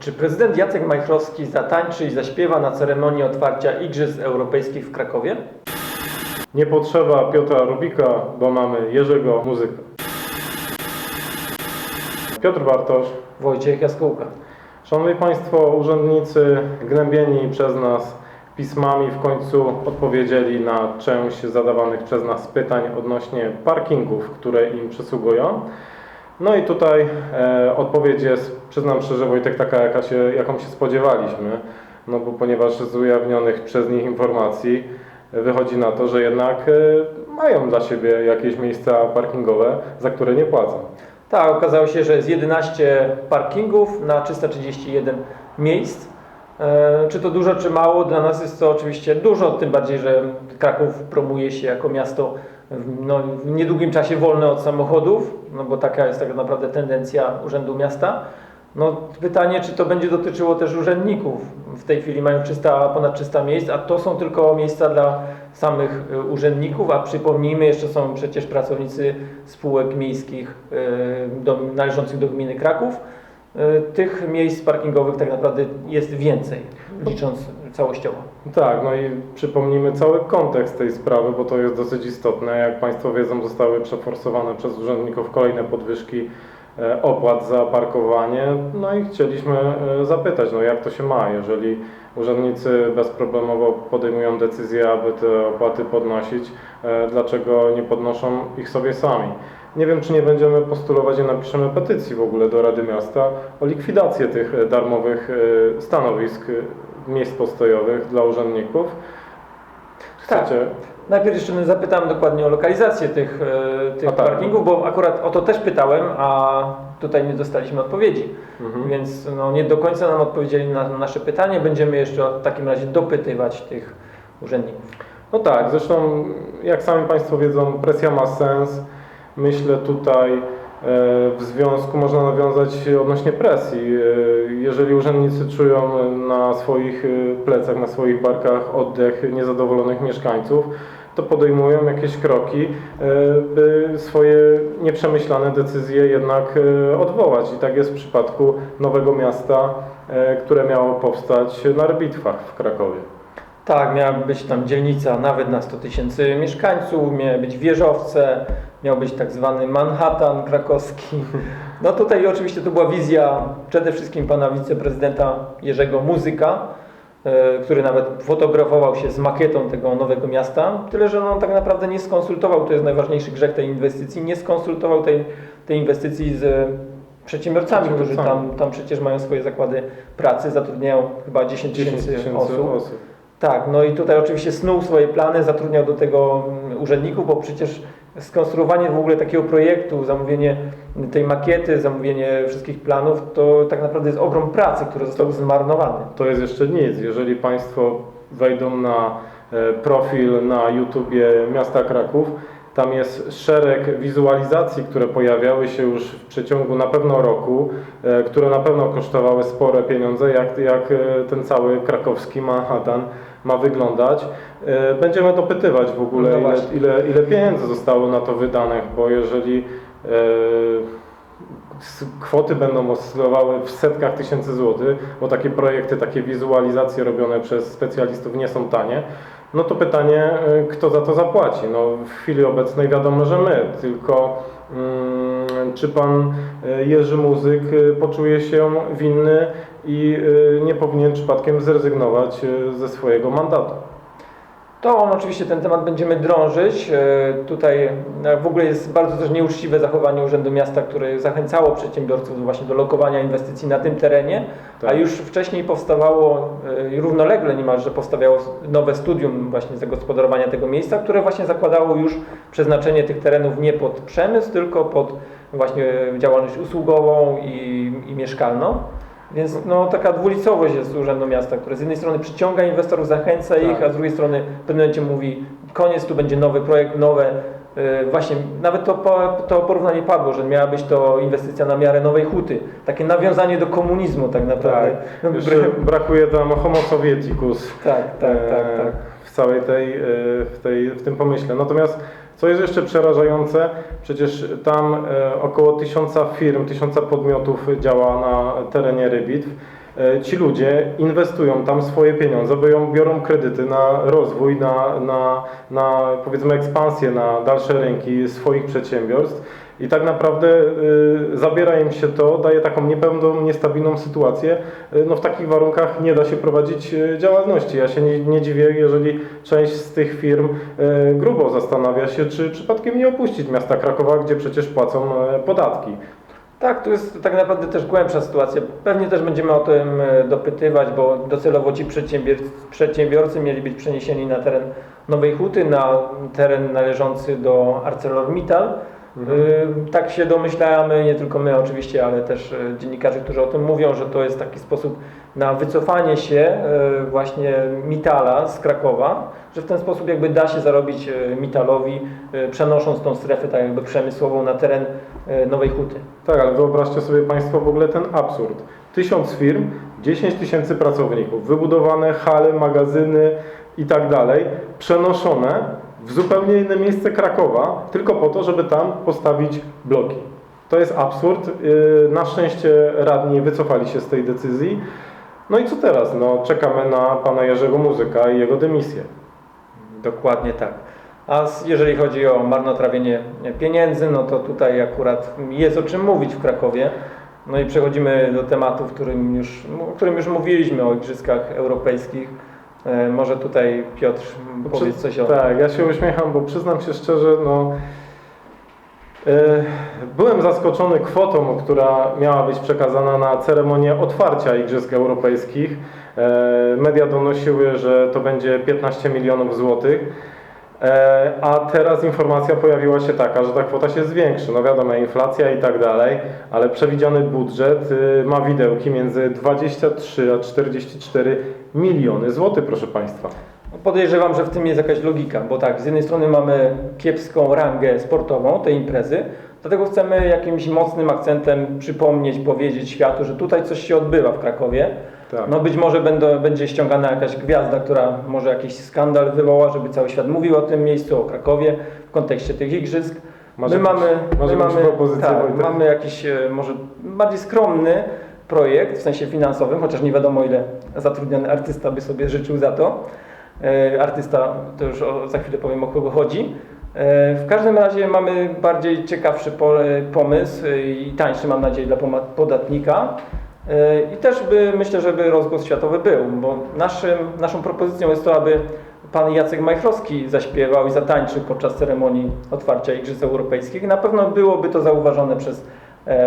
Czy prezydent Jacek Majchrowski zatańczy i zaśpiewa na ceremonii otwarcia Igrzysk Europejskich w Krakowie? Nie potrzeba Piotra Rubika, bo mamy Jerzego Muzyka. Piotr Bartosz. Wojciech Jaskółka. Szanowni Państwo, urzędnicy gnębieni przez nas pismami w końcu odpowiedzieli na część zadawanych przez nas pytań odnośnie parkingów, które im przysługują. No i tutaj e, odpowiedź jest, przyznam szczerze Wojtek, taka jaka się, jaką się spodziewaliśmy, no bo ponieważ z ujawnionych przez nich informacji wychodzi na to, że jednak e, mają dla siebie jakieś miejsca parkingowe, za które nie płacą. Tak, okazało się, że jest 11 parkingów na 331 miejsc. E, Czy to dużo, czy mało? Dla nas jest to oczywiście dużo, tym bardziej, że Kraków promuje się jako miasto w, no, w niedługim czasie wolne od samochodów, no bo taka jest tak naprawdę tendencja Urzędu Miasta. No, pytanie, czy to będzie dotyczyło też urzędników. W tej chwili mają 300, ponad 300 miejsc, a to są tylko miejsca dla samych y, urzędników, a przypomnijmy, jeszcze są przecież pracownicy spółek miejskich y, do, należących do gminy Kraków. Y, Tych miejsc parkingowych tak naprawdę jest więcej, licząc całościowo. Tak, no i przypomnijmy cały kontekst tej sprawy, bo to jest dosyć istotne. Jak Państwo wiedzą, zostały przeforsowane przez urzędników kolejne podwyżki opłat za parkowanie. No i chcieliśmy e, zapytać, no jak to się ma, jeżeli urzędnicy bezproblemowo podejmują decyzję, aby te opłaty podnosić, e, dlaczego nie podnoszą ich sobie sami? Nie wiem, czy nie będziemy postulować i napiszemy petycji w ogóle do Rady Miasta o likwidację tych e, darmowych e, stanowisk, e, miejsc postojowych dla urzędników. Tak. Najpierw jeszcze zapytałem dokładnie o lokalizację tych, e, tych tak. parkingów, bo akurat o to też pytałem, a tutaj nie dostaliśmy odpowiedzi. Mhm. Więc no, nie do końca nam odpowiedzieli na nasze pytanie. Będziemy jeszcze w takim razie dopytywać tych urzędników. No tak, zresztą jak sami Państwo wiedzą, presja ma sens. Myślę tutaj w związku można nawiązać odnośnie presji. E, Jeżeli urzędnicy czują na swoich e, plecach, na swoich barkach oddech niezadowolonych mieszkańców, to podejmują jakieś kroki, e, by swoje nieprzemyślane decyzje jednak e, odwołać. I tak jest w przypadku Nowego Miasta, e, które miało powstać na Rbitwach w Krakowie. Tak, miała być tam dzielnica nawet na 100 tysięcy mieszkańców, miały być wieżowce, miał być tak zwany Manhattan krakowski. No tutaj oczywiście to była wizja przede wszystkim pana wiceprezydenta Jerzego Muzyka, e, który nawet fotografował się z makietą tego nowego miasta. Tyle, że on tak naprawdę nie skonsultował, to jest najważniejszy grzech tej inwestycji, nie skonsultował tej, tej inwestycji z przedsiębiorcami, którzy tam, tam przecież mają swoje zakłady pracy, zatrudniają chyba 10 10 tysięcy tysięcy osób. osób. Tak, no i tutaj oczywiście snuł swoje plany, zatrudniał do tego mm, urzędników, bo przecież skonstruowanie w ogóle takiego projektu, zamówienie tej makiety, zamówienie wszystkich planów, to tak naprawdę jest ogrom pracy, który został zmarnowany. To jest jeszcze nic. Jeżeli Państwo wejdą na e, profil na YouTubie Miasta Kraków, tam jest szereg wizualizacji, które pojawiały się już w przeciągu na pewno roku, e, które na pewno kosztowały spore pieniądze, jak, jak e, ten cały krakowski Manhattan ma wyglądać. E, Będziemy dopytywać w ogóle, No ile, ile, ile pieniędzy zostało na to wydanych, bo jeżeli kwoty będą oscylowały w setkach tysięcy złotych, bo takie projekty, takie wizualizacje robione przez specjalistów nie są tanie, no to pytanie, y, kto za to zapłaci? No w chwili obecnej wiadomo, że my, tylko mm, czy pan y, Jerzy Muzyk y, poczuje się winny i nie powinien przypadkiem zrezygnować ze swojego mandatu? To on oczywiście ten temat będziemy drążyć. E, Tutaj e, w ogóle jest bardzo też nieuczciwe zachowanie Urzędu Miasta, które zachęcało przedsiębiorców właśnie do lokowania inwestycji na tym terenie, Tak. a już wcześniej powstawało, e, równolegle niemalże powstawało nowe studium właśnie zagospodarowania tego miejsca, które właśnie zakładało już przeznaczenie tych terenów nie pod przemysł, tylko pod właśnie działalność usługową i, i mieszkalną. Więc no, taka dwulicowość jest Urzędu Miasta, które z jednej strony przyciąga inwestorów, zachęca ich, Tak. a z drugiej strony w pewnym momencie mówi koniec, tu będzie nowy projekt, nowe. yy, Właśnie nawet to, to porównanie padło, że miała być to inwestycja na miarę nowej huty. Takie nawiązanie do komunizmu tak naprawdę. No, Jeszcze brakuje tam homo sovieticus. tak, tak, tak, e, tak. w całej tej, e, w, tej, w tym pomyśle. Natomiast co jest jeszcze przerażające, przecież tam e, około tysiąca firm, tysiąca podmiotów działa na terenie Rybitw ci ludzie inwestują tam swoje pieniądze, biorą, biorą kredyty na rozwój, na, na, na powiedzmy ekspansję, na dalsze rynki swoich przedsiębiorstw. I tak naprawdę y, zabiera im się to, daje taką niepewną, niestabilną sytuację. Y, no w takich warunkach nie da się prowadzić y, działalności. Ja się nie, nie dziwię, jeżeli część z tych firm y, grubo zastanawia się, czy przypadkiem nie opuścić miasta Krakowa, gdzie przecież płacą y, podatki. Tak, to jest tak naprawdę też głębsza sytuacja. Pewnie też będziemy o tym e, dopytywać, bo docelowo ci przedsiębior- przedsiębiorcy mieli być przeniesieni na teren Nowej Huty, na teren należący do ArcelorMittal. Y, Tak się domyślamy, nie tylko my oczywiście, ale też e, dziennikarze, którzy o tym mówią, że to jest taki sposób na wycofanie się e, właśnie Mitala z Krakowa, że w ten sposób jakby da się zarobić Mitalowi, przenosząc tą strefę tak jakby przemysłową na teren Nowej Huty. Tak, ale wyobraźcie sobie Państwo w ogóle ten absurd. Tysiąc firm, 10 tysięcy pracowników, wybudowane hale, magazyny i tak dalej, przenoszone w zupełnie inne miejsce Krakowa, tylko po to, żeby tam postawić bloki. To jest absurd. Yy, Na szczęście radni wycofali się z tej decyzji. No i co teraz? No, czekamy na pana Jerzego Muzyka i jego dymisję. Dokładnie tak. A jeżeli chodzi o marnotrawienie pieniędzy, no to tutaj akurat jest o czym mówić w Krakowie. No i przechodzimy do tematu, którym już, o którym już mówiliśmy, o Igrzyskach Europejskich. E, Może tutaj Piotr powiedz coś o tym. Tak, ja się uśmiecham, bo przyznam się szczerze, no. e, Byłem zaskoczony kwotą, która miała być przekazana na ceremonię otwarcia Igrzysk Europejskich. E, Media donosiły, że to będzie 15 milionów złotych. A teraz informacja pojawiła się taka, że ta kwota się zwiększy. No wiadomo, inflacja i tak dalej, ale przewidziany budżet y, ma widełki między 23 a 44 miliony złotych, proszę Państwa. Podejrzewam, że w tym jest jakaś logika, bo tak, z jednej strony mamy kiepską rangę sportową tej imprezy, dlatego chcemy jakimś mocnym akcentem przypomnieć, powiedzieć światu, że tutaj coś się odbywa w Krakowie. Tak. No być może będą, będzie ściągana jakaś gwiazda, która może jakiś skandal wywoła, żeby cały świat mówił o tym miejscu, o Krakowie w kontekście tych igrzysk. Masz my jakieś- mamy, masz my mamy, tak, mamy jakiś e, może bardziej skromny projekt w sensie finansowym, chociaż nie wiadomo ile zatrudniony artysta by sobie życzył za to. E, Artysta, to już za chwilę powiem o kogo chodzi. E, W każdym razie mamy bardziej ciekawszy po, pomysł e, i tańszy mam nadzieję dla podatnika. I też by, myślę, żeby rozgłos światowy był, bo naszym, naszą propozycją jest to, aby pan Jacek Majchrowski zaśpiewał i zatańczył podczas ceremonii otwarcia Igrzysk Europejskich. Na pewno byłoby to zauważone przez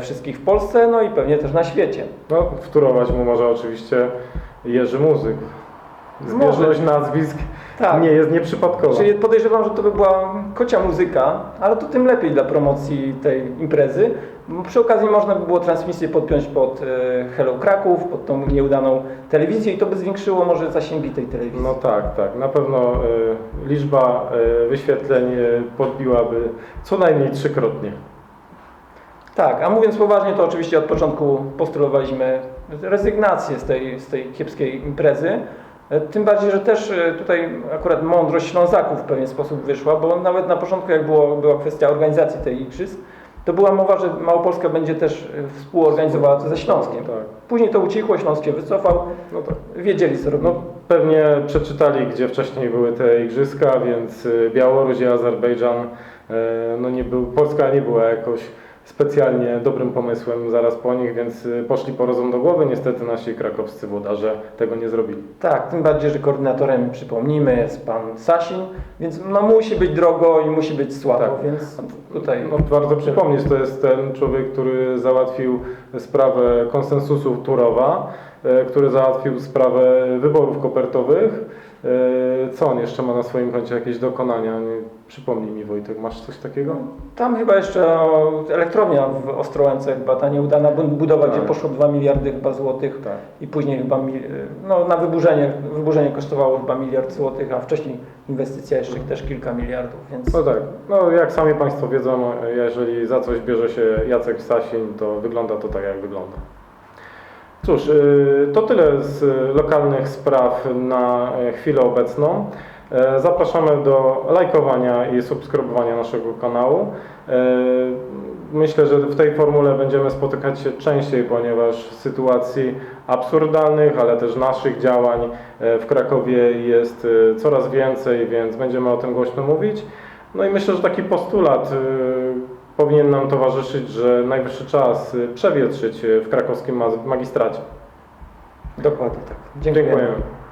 wszystkich w Polsce, no i pewnie też na świecie. No, wtórować mu może oczywiście Jerzy Muzyk. Zbieżność nazwisk Tak. nie jest nieprzypadkowa. Czyli podejrzewam, że to by była kocia muzyka, ale to tym lepiej dla promocji tej imprezy. Przy okazji można by było transmisję podpiąć pod e, Hello Kraków, pod tą nieudaną telewizję i to by zwiększyło może zasięgi tej telewizji. No tak, tak. Na pewno y, liczba wyświetleń podbiłaby co najmniej trzykrotnie. Tak, a mówiąc poważnie, to oczywiście od początku postulowaliśmy rezygnację z tej, z tej kiepskiej imprezy. E, Tym bardziej, że też e, tutaj akurat mądrość Ślązaków w pewien sposób wyszła, bo nawet na początku, jak było, była kwestia organizacji tej igrzysk, to była mowa, że Małopolska będzie też e, współorganizowała to ze Śląskiem. Tak. Później to ucichło, Śląsk się wycofał, No tak. wiedzieli co robią. No, pewnie przeczytali, gdzie wcześniej były te igrzyska, więc Białoruś i Azerbejdżan, no nie był, Polska nie była jakoś specjalnie dobrym pomysłem zaraz po nich, więc y, poszli po rozum do głowy. Niestety nasi krakowscy włodarze tego nie zrobili. Tak, tym bardziej, że koordynatorem, przypomnijmy, jest pan Sasin, więc no musi być drogo i musi być słabo, Tak. więc tutaj... No, warto przypomnieć, to jest ten człowiek, który załatwił sprawę konsensusu Turowa, e, który załatwił sprawę wyborów kopertowych. E, Co on jeszcze ma na swoim koncie jakieś dokonania? Nie, przypomnij mi Wojtek, masz coś takiego? Tam chyba jeszcze o, elektrownia w Ostrołęce, chyba ta nieudana bu- budowa, Tak. gdzie poszło 2 miliardy chyba złotych Tak. i później chyba no, na wyburzenie, wyburzenie kosztowało chyba miliard złotych, a wcześniej inwestycja jeszcze też kilka miliardów, więc No tak, no jak sami Państwo wiedzą, jeżeli za coś bierze się Jacek Sasin, to wygląda to tak jak wygląda. Cóż, y, to tyle z lokalnych spraw na e, chwilę obecną. E, Zapraszamy do lajkowania i subskrybowania naszego kanału. E, Myślę, że w tej formule będziemy spotykać się częściej, ponieważ sytuacji absurdalnych, ale też naszych działań w Krakowie jest coraz więcej, więc będziemy o tym głośno mówić. No i myślę, że taki postulat powinien nam towarzyszyć, że najwyższy czas e, przewietrzyć e, w krakowskim ma- magistracie. Dokładnie tak. Dziękujemy. Dziękuję.